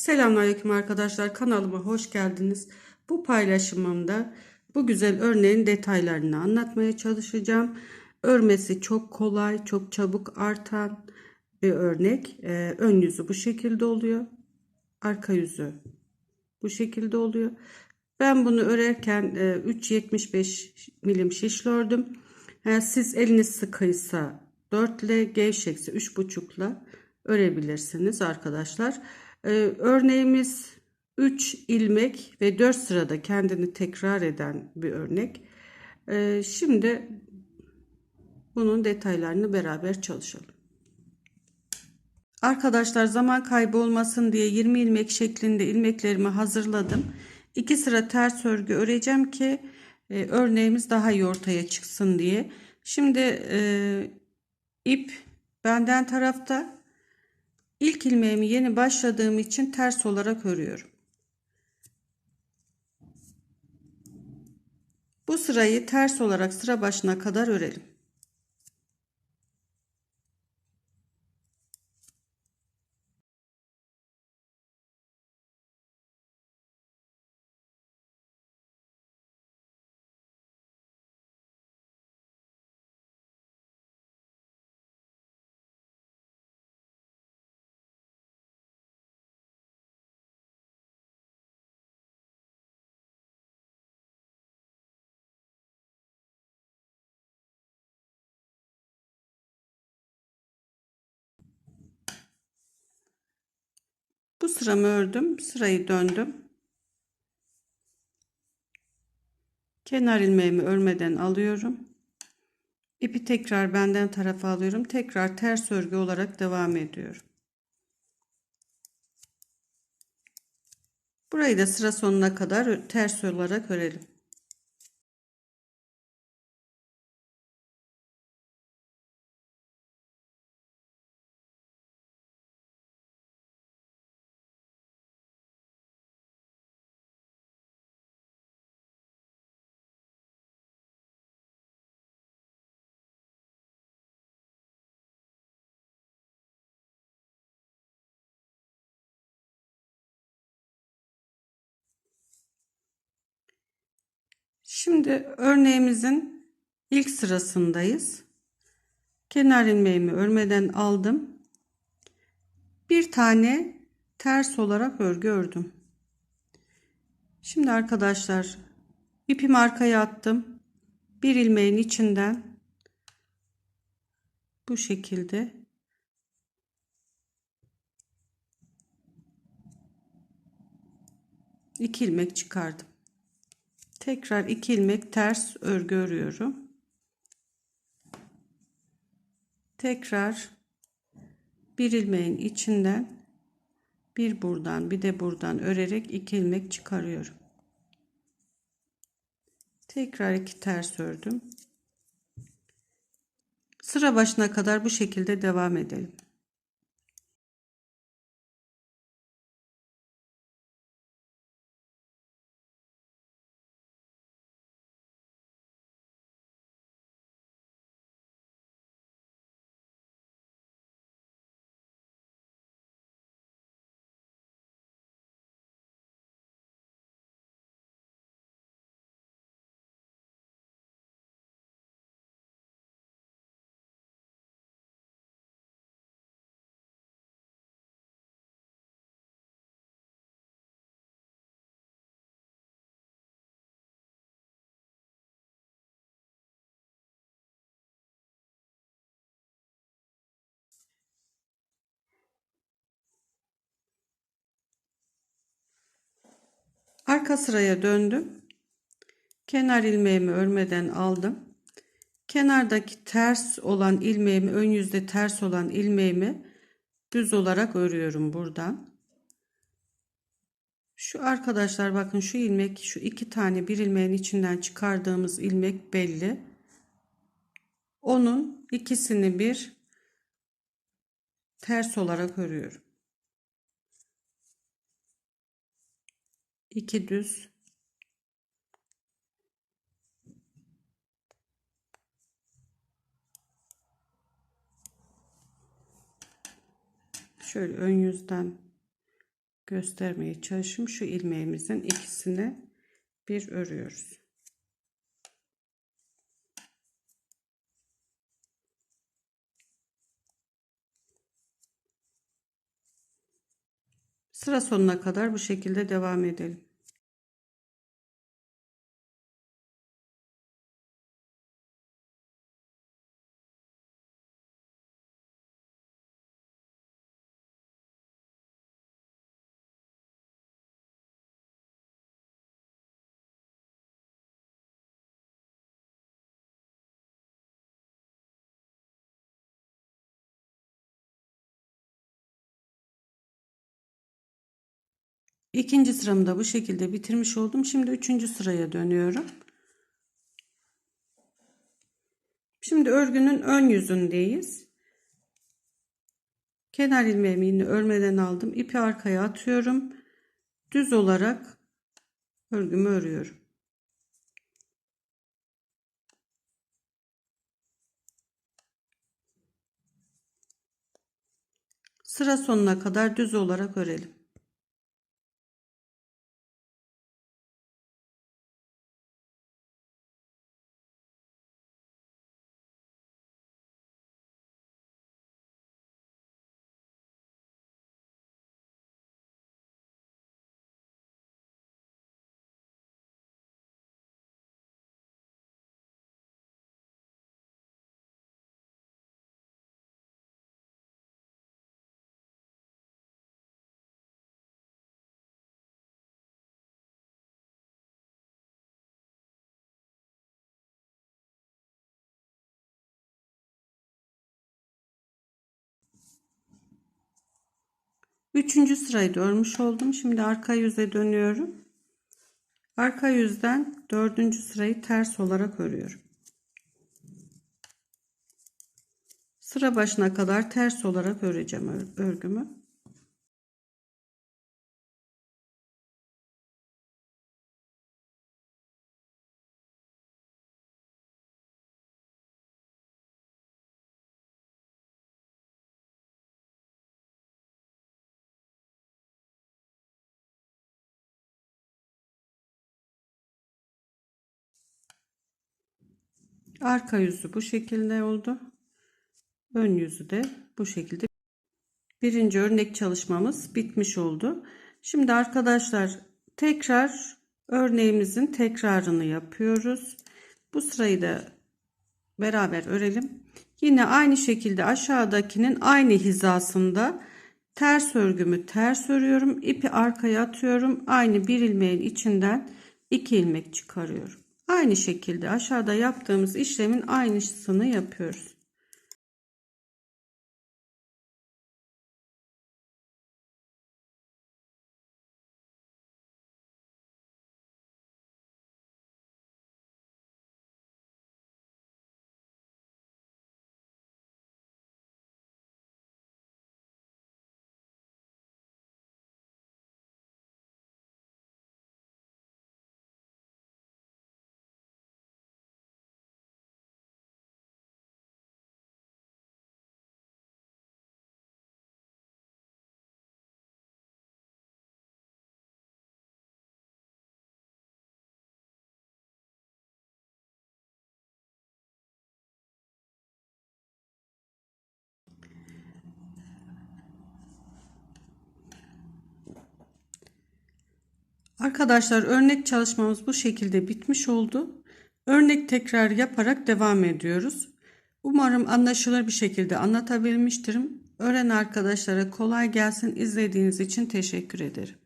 Selamünaleyküm arkadaşlar kanalıma hoş geldiniz. Bu paylaşımımda bu güzel örneğin detaylarını anlatmaya çalışacağım. Örmesi çok kolay, çok çabuk artan bir örnek. Ee, ön yüzü bu şekilde oluyor. Arka yüzü bu şekilde oluyor. Ben bunu örerken e, 3.75 milim şişle ördüm. Yani siz eliniz sıkıysa 4 ile gevşekse 3.5 ile örebilirsiniz arkadaşlar. Ee, örneğimiz 3 ilmek ve 4 sırada kendini tekrar eden bir örnek. Ee, şimdi bunun detaylarını beraber çalışalım. Arkadaşlar zaman kaybı olmasın diye 20 ilmek şeklinde ilmeklerimi hazırladım. 2 sıra ters örgü öreceğim ki e, örneğimiz daha iyi ortaya çıksın diye. Şimdi e, ip benden tarafta İlk ilmeğimi yeni başladığım için ters olarak örüyorum. Bu sırayı ters olarak sıra başına kadar örelim. Bu sıramı ördüm. Sırayı döndüm. Kenar ilmeğimi örmeden alıyorum. İpi tekrar benden tarafa alıyorum. Tekrar ters örgü olarak devam ediyorum. Burayı da sıra sonuna kadar ters olarak örelim. Şimdi örneğimizin ilk sırasındayız. Kenar ilmeğimi örmeden aldım. Bir tane ters olarak örgü ördüm. Şimdi arkadaşlar ipimi arkaya attım. Bir ilmeğin içinden bu şekilde iki ilmek çıkardım. Tekrar iki ilmek ters örgü örüyorum. Tekrar bir ilmeğin içinden bir buradan bir de buradan örerek iki ilmek çıkarıyorum. Tekrar iki ters ördüm. Sıra başına kadar bu şekilde devam edelim. Arka sıraya döndüm. Kenar ilmeğimi örmeden aldım. Kenardaki ters olan ilmeğimi, ön yüzde ters olan ilmeğimi düz olarak örüyorum buradan. Şu arkadaşlar bakın şu ilmek, şu iki tane bir ilmeğin içinden çıkardığımız ilmek belli. Onun ikisini bir ters olarak örüyorum. 2 düz şöyle ön yüzden göstermeye çalışayım. Şu ilmeğimizin ikisini bir örüyoruz. Sıra sonuna kadar bu şekilde devam edelim. İkinci sıramı da bu şekilde bitirmiş oldum. Şimdi üçüncü sıraya dönüyorum. Şimdi örgünün ön yüzündeyiz. Kenar ilmeğimi örmeden aldım. İpi arkaya atıyorum. Düz olarak örgümü örüyorum. Sıra sonuna kadar düz olarak örelim. Üçüncü sırayı da örmüş oldum. Şimdi arka yüze dönüyorum. Arka yüzden dördüncü sırayı ters olarak örüyorum. Sıra başına kadar ters olarak öreceğim örgümü. Arka yüzü bu şekilde oldu. Ön yüzü de bu şekilde. Birinci örnek çalışmamız bitmiş oldu. Şimdi arkadaşlar tekrar örneğimizin tekrarını yapıyoruz. Bu sırayı da beraber örelim. Yine aynı şekilde aşağıdakinin aynı hizasında ters örgümü ters örüyorum. İpi arkaya atıyorum. Aynı bir ilmeğin içinden iki ilmek çıkarıyorum. Aynı şekilde aşağıda yaptığımız işlemin aynısını yapıyoruz. Arkadaşlar örnek çalışmamız bu şekilde bitmiş oldu. Örnek tekrar yaparak devam ediyoruz. Umarım anlaşılır bir şekilde anlatabilmiştirim. Öğren arkadaşlara kolay gelsin. İzlediğiniz için teşekkür ederim.